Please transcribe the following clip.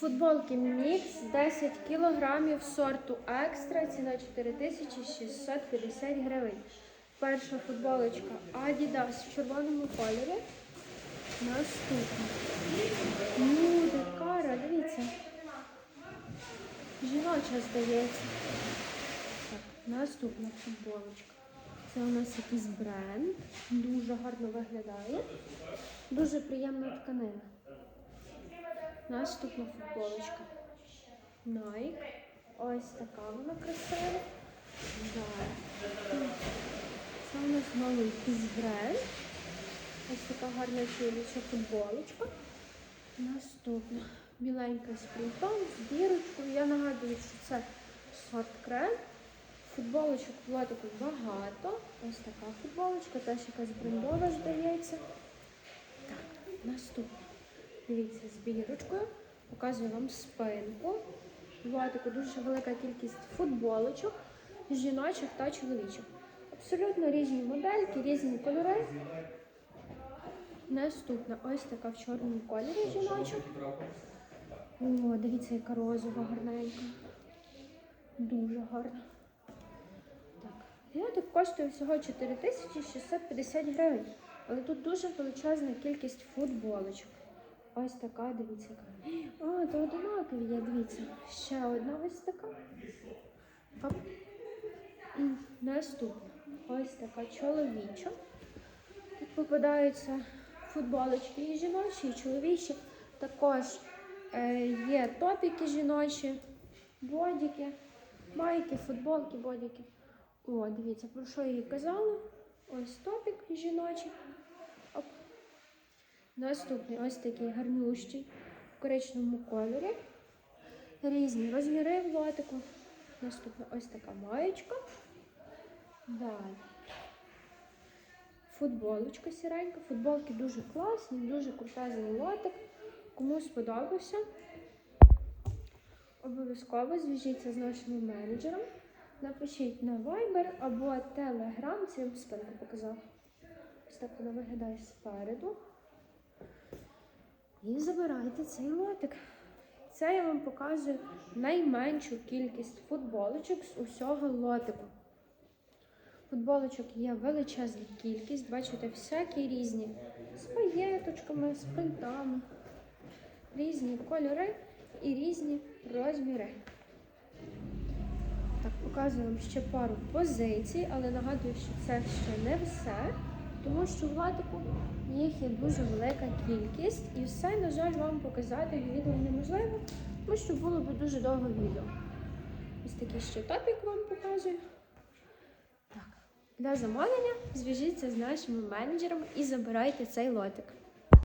Футболки Мікс 10 кілограмів сорту екстра, ціна 4650 гривень. Перша футболочка Adidas в червоному кольорі. Наступна. Нуде, кара, дивіться. Жіноча здається. Так, наступна футболочка. Це у нас якийсь бренд. Дуже гарно виглядає. Дуже приємна тканина. Наступна футболочка. Nike. Ось така вона красива. Це у нас знову якийсь. Ось така гарна чоловіча футболочка. Наступна. Біленька з принтом, з бірочкою. Я нагадую, що це сорт. Футболочок було таку багато. Ось така футболочка, теж якась брендова, здається. Так, наступна. Дивіться, з бірочкою. Показую вам спинку. Була така дуже велика кількість футболочок, жіночих та чоловічих. Абсолютно різні модельки, різні кольори. Наступна ось така в чорному кольорі жіноча. О, дивіться, яка розова гарненька. Дуже гарна. Так. Лотик коштує всього 4650 гривень. Але тут дуже величезна кількість футболочок. Ось така, дивіться. А, то одинакові є, дивіться. Ще одна ось така. Оп. І Наступна. Ось така чоловіча. Тут попадаються футболочки і жіночі, і чоловічі. Також е, є топіки жіночі, бодіки, майки, футболки, бодіки. О, дивіться, про що я їй казала. Ось топік жіночий. Наступний ось такий гарнющий в коричневому кольорі. Різні розміри в лотику. Наступна ось така маєчка. Далі. Футболочка сіренька. Футболки дуже класні, дуже крутезний лотик. Кому сподобався, обов'язково зв'яжіться з нашим менеджером. Напишіть на Viber або Telegram, це я вам спинку показав. Ось так вона виглядає спереду. І забирайте цей лотик. Це я вам показую найменшу кількість футболочок з усього лотику. Футболочок є величезна кількість, бачите, всякі різні з паєточками, з принтами, різні кольори і різні розміри. Так, показую вам ще пару позицій, але нагадую, що це ще не все, тому що в латику їх є дуже велика кількість, і все, на жаль, вам показати відео неможливо, тому що було б дуже довго відео. Ось такий ще топік вам покажу. Так, для замовлення зв'яжіться з нашим менеджером і забирайте цей лотик.